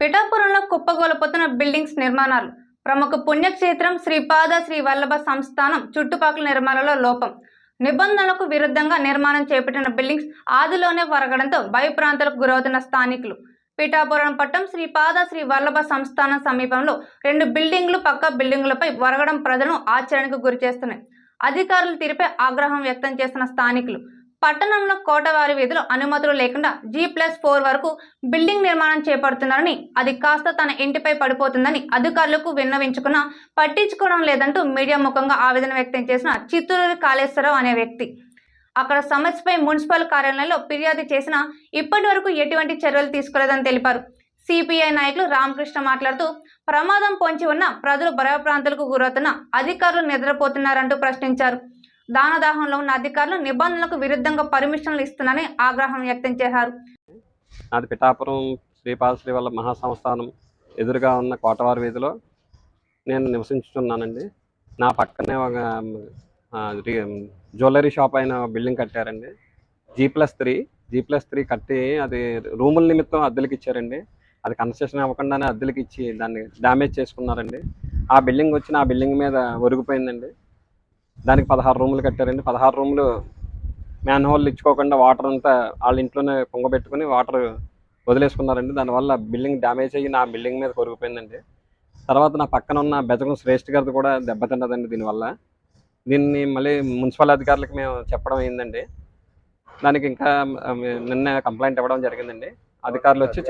పిఠాపురంలో కుప్పగోలపోతున్న బిల్డింగ్స్ నిర్మాణాలు. ప్రముఖ పుణ్యక్షేత్రం శ్రీపాద శ్రీ వల్లభ సంస్థానం చుట్టుపక్కల నిర్మాణంలో లోపం. నిబంధనలకు విరుద్ధంగా నిర్మాణం చేపట్టిన బిల్డింగ్స్ ఆదిలోనే వరగడంతో భయప్రాంతాలకు గురవుతున్న స్థానికులు. పిఠాపురం పట్టం శ్రీపాద శ్రీ వల్లభ సంస్థానం సమీపంలో రెండు బిల్డింగ్లు పక్క బిల్డింగులపై వరగడం ప్రజలను ఆశ్చర్యానికి గురిచేస్తున్నాయి. అధికారులు తీరుపై ఆగ్రహం వ్యక్తం చేస్తున్న స్థానికులు పట్టణంలో కోటవారి వీధిలో అనుమతులు లేకుండా జీ ప్లస్ ఫోర్ వరకు బిల్డింగ్ నిర్మాణం చేపడుతున్నారని అది కాస్త తన ఇంటిపై పడిపోతుందని అధికారులకు విన్నవించుకున్నా పట్టించుకోవడం లేదంటూ మీడియా ముఖంగా ఆవేదన వ్యక్తం చేసిన చిత్తూరు కాళేశ్వరరావు అనే వ్యక్తి. అక్కడ సమస్యపై మున్సిపల్ కార్యాలయంలో ఫిర్యాదు చేసినా ఇప్పటి వరకు ఎటువంటి చర్యలు తీసుకోలేదని తెలిపారు. సిపిఐ నాయకులు రామకృష్ణ మాట్లాడుతూ ప్రమాదం పొంచి ఉన్న ప్రజలు భయప్రాంతాలకు గురవుతున్న అధికారులు నిద్రపోతున్నారంటూ ప్రశ్నించారు. దానదాహంలో ఉన్న అధికారులు నిబంధనలకు విరుద్ధంగా పర్మిషన్లు ఇస్తున్నారని ఆగ్రహం వ్యక్తం చేశారు. నాది పిఠాపురం శ్రీపాదశ్రీ వల్ల మహాసంస్థానం ఎదురుగా ఉన్న కోటవారి వీధిలో నేను నివసించుతున్నానండి. నా పక్కనే ఒక జ్యువెలరీ షాప్ అయిన building కట్టారండి. G plus three G plus three కట్టి అది రూముల నిమిత్తం అద్దెలకు ఇచ్చారండి. అది కన్స్ట్రక్షన్ అవ్వకుండానే అద్దెలకు ఇచ్చి దాన్ని డ్యామేజ్ చేసుకున్నారండి. ఆ బిల్డింగ్ వచ్చి నా బిల్డింగ్ మీద ఒరిగిపోయిందండి. దానికి పదహారు రూములు కట్టారండి. పదహారు రూములు మ్యాన్ హోల్ ఇచ్చుకోకుండా వాటర్ అంతా వాళ్ళ ఇంట్లోనే పొంగబెట్టుకుని వాటర్ వదిలేసుకున్నారండి. దానివల్ల బిల్డింగ్ డ్యామేజ్ అయ్యి నా బిల్డింగ్ మీద కొరిగిపోయిందండి. తర్వాత నా పక్కన ఉన్న బెజగం శ్రేష్ఠ గారిది కూడా దెబ్బతిన్నదండి దీనివల్ల. దీన్ని మళ్ళీ మున్సిపల్ అధికారులకు మేము చెప్పడం అయిందండి. దానికి ఇంకా నిన్న కంప్లైంట్ ఇవ్వడం జరిగిందండి. అధికారులు వచ్చి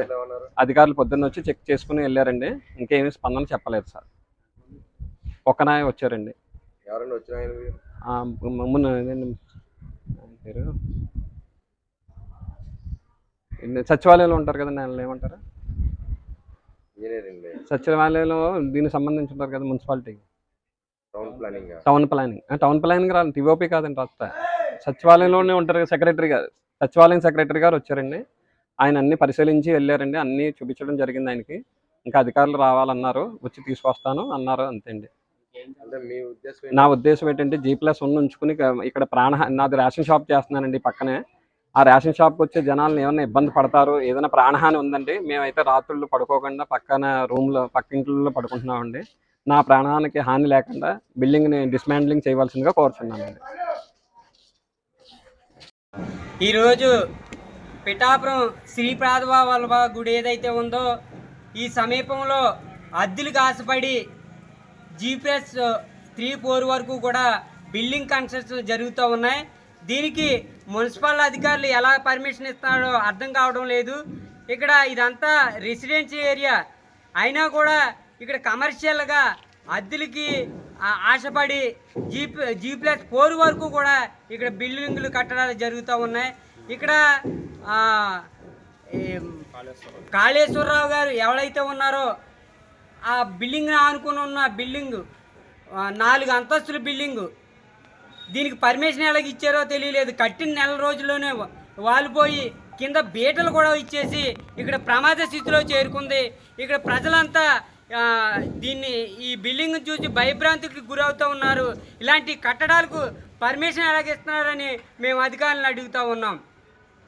అధికారులు పొద్దున్న వచ్చి చెక్ చేసుకుని వెళ్ళారండి. ఇంకేమీ స్పందన చెప్పలేదు సార్. ఒక్కనాయ వచ్చారండి. ఎవరైనా వచ్చిన ఆయన పేరు? సచివాలయంలో ఉంటారు కదండి ఆయన ఏమంటారు? సచివాలయంలో దీనికి సంబంధించి ఉంటారు కదా municipality. Town planning. Town planning. Town planning రాదు టీఓపీ కాదండి రాస్తా సచివాలయంలోనే ఉంటారు కదా సెక్రటరీ గారు. సచివాలయం సెక్రటరీ గారు వచ్చారండి. ఆయన అన్ని పరిశీలించి వెళ్ళారండి అన్ని చూపించడం జరిగింది ఆయనకి. ఇంకా అధికారులు రావాలన్నారు వచ్చి తీసుకొస్తాను అన్నారు అంతే అండి. నా ఉద్దేశం ఏంటంటే జీ ప్లస్ వన్ ఉంచుకుని ఇక- ఇక్కడ ప్రాణ నాది రేషన్ షాప్ చేస్తున్నానండి పక్కనే. ఆ రేషన్ షాప్కి వచ్చే జనాలను ఏమైనా ఇబ్బంది పడతారు ఏదైనా ప్రాణహాని ఉందండి మేమైతే రాత్రుళ్ళు పడుకోకుండా పక్కన రూమ్లో పక్క ఇంట్లో పడుకుంటున్నామండి. నా ప్రాణానికి హాని లేకుండా బిల్డింగ్ని డిస్మాండ్లింగ్ చేయవలసిందిగా కోరుతున్నానండి ఈరోజు పిఠాపురం శ్రీ ప్రాధవ వల్లభ గుడి ఏదైతే ఉందో ఈ సమీపంలో అద్దెలకు ఆశపడి జీపీఎస్ త్రీ ఫోర్ వరకు కూడా బిల్డింగ్ కన్స్ట్రక్షన్ జరుగుతూ ఉన్నాయి. దీనికి మున్సిపల్ అధికారులు ఎలా పర్మిషన్ ఇస్తారో అర్థం కావడం లేదు. ఇక్కడ ఇదంతా రెసిడెన్షియల్ ఏరియా. అయినా కూడా ఇక్కడ కమర్షియల్గా అద్దెలకి ఆశపడి జీ జీ ప్లస్ ఫోర్ వరకు కూడా ఇక్కడ బిల్డింగ్లు కట్టడాలు జరుగుతూ ఉన్నాయి. ఇక్కడ కాళేశ్వరరావు గారు ఎవరైతే ఉన్నారో ఆ బిల్డింగ్ ఆనుకుని ఉన్న బిల్డింగ్ నాలుగు అంతస్తుల బిల్డింగ్. దీనికి పర్మిషన్ ఎలాగ ఇచ్చారో తెలియలేదు. కట్టిన నెల రోజుల్లోనే వాలిపోయి కింద బీటలు కూడా ఇచ్చేసి ఇక్కడ ప్రమాద స్థితిలో చేరుకుంది. ఇక్కడ ప్రజలంతా దీన్ని ఈ బిల్డింగ్ చూసి భయభ్రాంతికి గురవుతూ ఉన్నారు. ఇలాంటి కట్టడాలకు పర్మిషన్ ఎలాగ ఇస్తున్నారని మేము అధికారులను అడుగుతూ ఉన్నాం.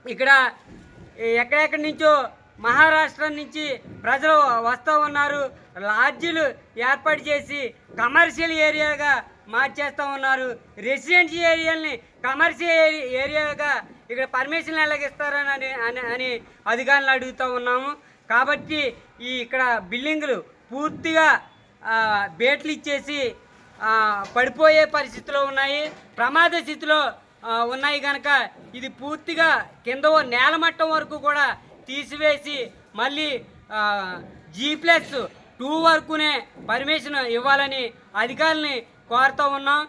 ఇక్కడ ఎక్కడెక్కడి నుంచో మహారాష్ట్ర నుంచి ప్రజలు వస్తూ ఉన్నారు. లాడ్జీలు ఏర్పాటు చేసి కమర్షియల్ ఏరియాగా మార్చేస్తూ ఉన్నారు. రెసిడెన్షియల్ ఏరియాల్ని కమర్షియల్ ఏరియాగా ఇక్కడ పర్మిషన్ ఎలాగిస్తారని అని అని అని అధికారులు అడుగుతూ ఉన్నాము. కాబట్టి ఈ ఇక్కడ బిల్డింగులు పూర్తిగా బేట్లు ఇచ్చేసి పడిపోయే పరిస్థితిలో ఉన్నాయి. ప్రమాద స్థితిలో ఉన్నాయి కనుక ఇది పూర్తిగా కింద నేలమట్టం వరకు కూడా తీసివేసి మళ్ళీ జీ ప్లస్ టూ వరకునే పర్మిషన్ ఇవ్వాలని అధికారులని కోరుతూ ఉన్నాం.